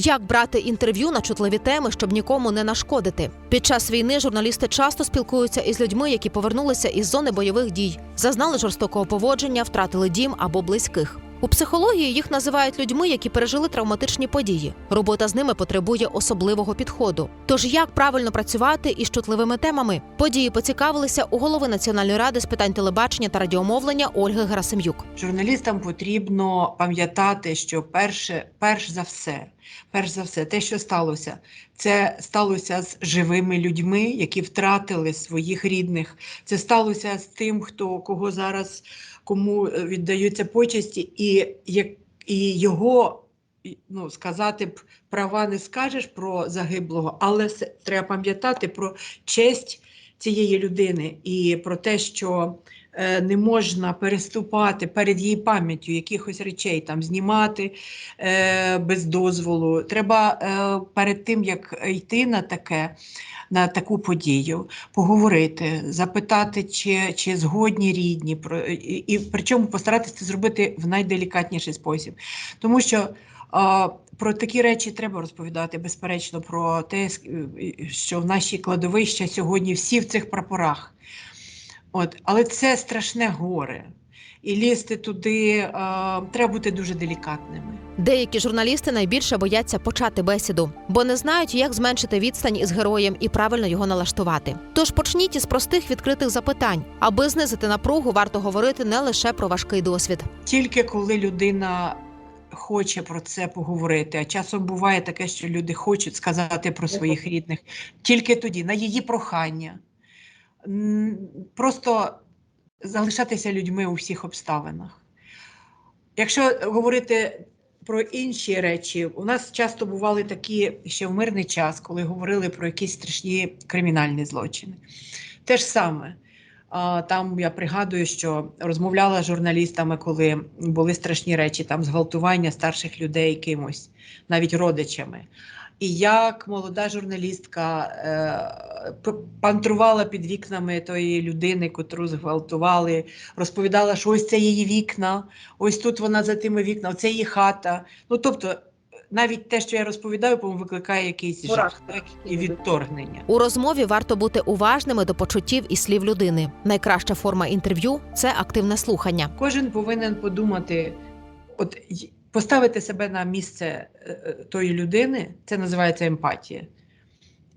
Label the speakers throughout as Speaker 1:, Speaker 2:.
Speaker 1: Як брати інтерв'ю на чутливі теми, щоб нікому не нашкодити? Під час війни журналісти часто спілкуються із людьми, які повернулися із зони бойових дій, зазнали жорстокого поводження, втратили дім або близьких. У психології їх називають людьми, які пережили травматичні події. Робота з ними потребує особливого підходу. Тож як правильно працювати із чутливими темами? Події поцікавилися у голови Національної ради з питань телебачення та радіомовлення Ольги Герасим'юк.
Speaker 2: Журналістам потрібно пам'ятати, що перше, перш за все, перш за все, те, що сталося, це сталося з живими людьми, які втратили своїх рідних. Це сталося з тим, хто кого зараз кому е, віддаються почесті, і, і його. Ну, сказати б права не скажеш про загиблого, але треба пам'ятати про честь цієї людини і про те, що е, не можна переступати перед її пам'яттю якихось речей, там знімати е, без дозволу. Треба е, перед тим, як йти на таке. На таку подію поговорити, запитати, чи, чи згодні рідні, і, і причому постаратися це зробити в найделікатніший спосіб. Тому що про такі речі треба розповідати, безперечно, про те, що в наші кладовища сьогодні всі в цих прапорах. От, але це страшне горе. І лізти туди а, треба бути дуже делікатними.
Speaker 1: Деякі журналісти найбільше бояться почати бесіду, бо не знають, як зменшити відстань із героєм і правильно його налаштувати. Тож почніть із простих відкритих запитань, аби знизити напругу, варто говорити не лише про важкий досвід.
Speaker 2: Тільки коли людина хоче про це поговорити, а часом буває таке, що люди хочуть сказати про своїх рідних, тільки тоді, на її прохання. Просто залишатися людьми у всіх обставинах. Якщо говорити про інші речі, у нас часто бували такі ще в мирний час, коли говорили про якісь страшні кримінальні злочини. Те ж саме. Там я пригадую, що розмовляла з журналістами, коли були страшні речі, там зґвалтування старших людей кимось, навіть родичами. І як молода журналістка е, пантрувала під вікнами тої людини, котру зґвалтували, розповідала, що ось це її вікна, ось тут вона за тими вікнами, це її хата. Ну тобто, навіть те, що я розповідаю, по-моєму, викликає якийсь жах так, і відторгнення.
Speaker 1: У розмові варто бути уважними до почуттів і слів людини. Найкраща форма інтерв'ю це активне слухання.
Speaker 2: Кожен повинен подумати, от й- поставити себе на місце е, е, тої людини, це називається емпатія.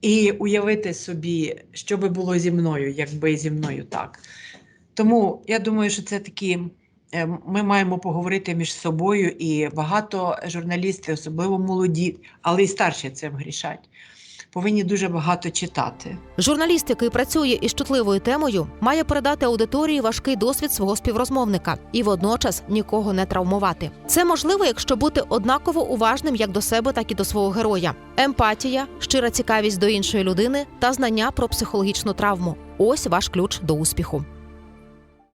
Speaker 2: І уявити собі, що би було зі мною, якби зі мною так. Тому я думаю, що це такі. Е, Ми маємо поговорити між собою, і багато журналістів, особливо молоді, але й старші цим грішать, повинні дуже багато читати.
Speaker 1: Журналіст, який працює із чутливою темою, має передати аудиторії важкий досвід свого співрозмовника і водночас нікого не травмувати. Це можливо, якщо бути однаково уважним як до себе, так і до свого героя. Емпатія, щира цікавість до іншої людини та знання про психологічну травму. Ось ваш ключ до успіху.